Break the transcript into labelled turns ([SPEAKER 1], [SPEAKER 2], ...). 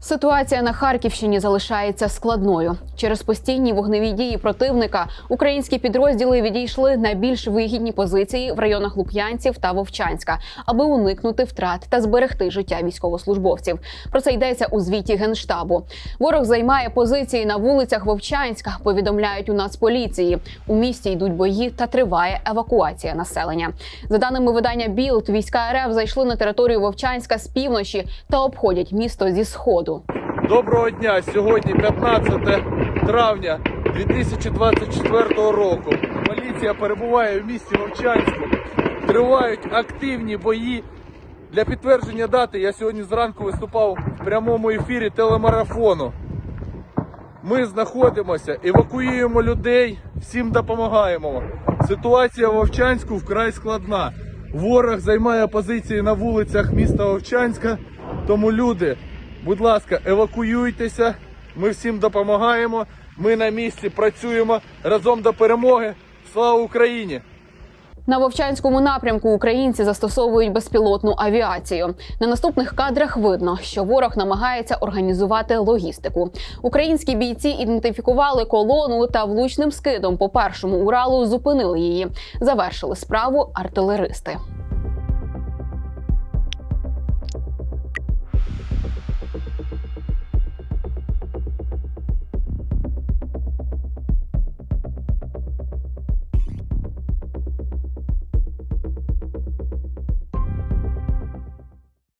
[SPEAKER 1] Ситуація на Харківщині залишається складною. Через постійні вогневі дії противника українські підрозділи відійшли на більш вигідні позиції в районах Луп'янців та Вовчанська, аби уникнути втрат та зберегти життя військовослужбовців. Про це йдеться у звіті генштабу. Ворог займає позиції на вулицях Вовчанська. Повідомляють у Нацполіції. У місті йдуть бої та триває евакуація населення. За даними видання Білд, війська РФ зайшли на територію Вовчанська з півночі та обходять місто зі сходу.
[SPEAKER 2] Доброго дня! Сьогодні 15 травня 2024 року. Поліція перебуває в місті Вовчанську. Тривають активні бої. Для підтвердження дати я сьогодні зранку виступав в прямому ефірі телемарафону. Ми знаходимося, евакуюємо людей, всім допомагаємо. Ситуація в Вовчанську вкрай складна. Ворог займає позиції на вулицях міста Вовчанська. Тому люди, будь ласка, евакуюйтеся. Ми всім допомагаємо. Ми на місці працюємо разом до перемоги. Слава Україні!
[SPEAKER 1] На Вовчанському напрямку українці застосовують безпілотну авіацію. На наступних кадрах видно, що ворог намагається організувати логістику. Українські бійці ідентифікували колону та влучним скидом по першому Уралу зупинили її. Завершили справу артилеристи.